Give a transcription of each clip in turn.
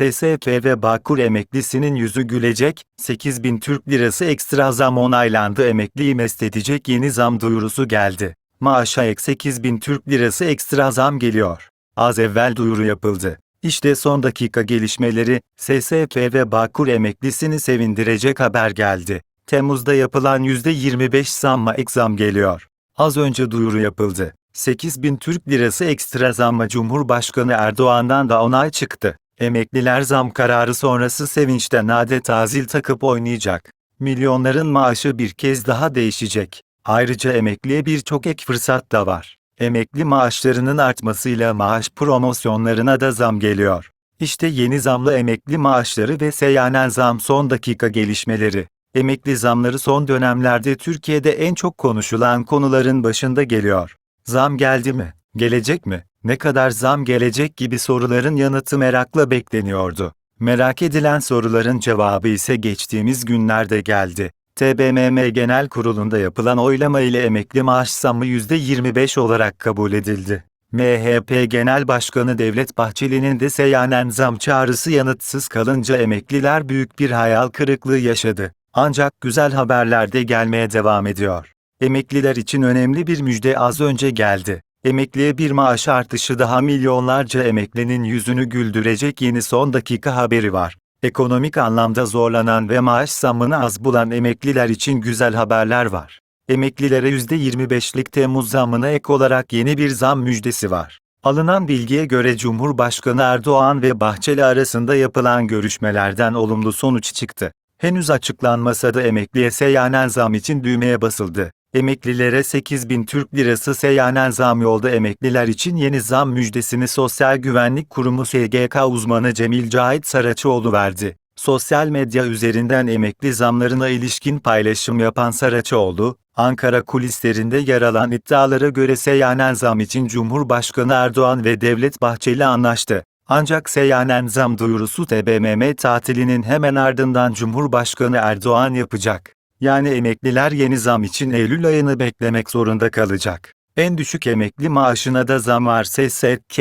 SSP ve Bağkur emeklisinin yüzü gülecek, 8000 Türk Lirası ekstra zam onaylandı emekliyi mest edecek yeni zam duyurusu geldi. Maaşa ek 8000 Türk Lirası ekstra zam geliyor. Az evvel duyuru yapıldı. İşte son dakika gelişmeleri, SSP ve Bağkur emeklisini sevindirecek haber geldi. Temmuz'da yapılan %25 zamma ek zam geliyor. Az önce duyuru yapıldı. 8000 Türk Lirası ekstra zamma Cumhurbaşkanı Erdoğan'dan da onay çıktı. Emekliler zam kararı sonrası sevinçten adeta zil takıp oynayacak. Milyonların maaşı bir kez daha değişecek. Ayrıca emekliye birçok ek fırsat da var. Emekli maaşlarının artmasıyla maaş promosyonlarına da zam geliyor. İşte yeni zamlı emekli maaşları ve seyyanen zam son dakika gelişmeleri. Emekli zamları son dönemlerde Türkiye'de en çok konuşulan konuların başında geliyor. Zam geldi mi? Gelecek mi? Ne kadar zam gelecek gibi soruların yanıtı merakla bekleniyordu. Merak edilen soruların cevabı ise geçtiğimiz günlerde geldi. TBMM Genel Kurulu'nda yapılan oylama ile emekli maaş zammı %25 olarak kabul edildi. MHP Genel Başkanı Devlet Bahçeli'nin de seyyanen zam çağrısı yanıtsız kalınca emekliler büyük bir hayal kırıklığı yaşadı. Ancak güzel haberler de gelmeye devam ediyor. Emekliler için önemli bir müjde az önce geldi. Emekliye bir maaş artışı daha milyonlarca emeklinin yüzünü güldürecek yeni son dakika haberi var. Ekonomik anlamda zorlanan ve maaş zammını az bulan emekliler için güzel haberler var. Emeklilere %25'lik Temmuz zammına ek olarak yeni bir zam müjdesi var. Alınan bilgiye göre Cumhurbaşkanı Erdoğan ve Bahçeli arasında yapılan görüşmelerden olumlu sonuç çıktı. Henüz açıklanmasa da emekliye seyyanen zam için düğmeye basıldı. Emeklilere 8 bin Türk Lirası seyyanen zam yolda emekliler için yeni zam müjdesini Sosyal Güvenlik Kurumu SGK uzmanı Cemil Cahit Saraçoğlu verdi. Sosyal medya üzerinden emekli zamlarına ilişkin paylaşım yapan Saraçoğlu, Ankara kulislerinde yer alan iddialara göre seyyanen zam için Cumhurbaşkanı Erdoğan ve Devlet Bahçeli anlaştı. Ancak seyyanen zam duyurusu TBMM tatilinin hemen ardından Cumhurbaşkanı Erdoğan yapacak. Yani emekliler yeni zam için Eylül ayını beklemek zorunda kalacak. En düşük emekli maaşına da zam var SSK,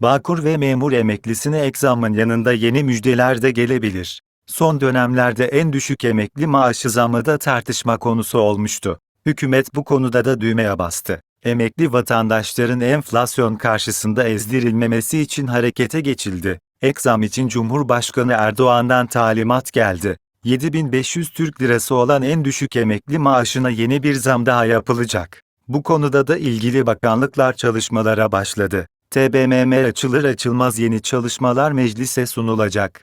Bağkur ve memur emeklisine ek zamın yanında yeni müjdeler de gelebilir. Son dönemlerde en düşük emekli maaşı zammı da tartışma konusu olmuştu. Hükümet bu konuda da düğmeye bastı. Emekli vatandaşların enflasyon karşısında ezdirilmemesi için harekete geçildi. Ek zam için Cumhurbaşkanı Erdoğan'dan talimat geldi. 7500 Türk Lirası olan en düşük emekli maaşına yeni bir zam daha yapılacak. Bu konuda da ilgili bakanlıklar çalışmalara başladı. TBMM açılır açılmaz yeni çalışmalar meclise sunulacak.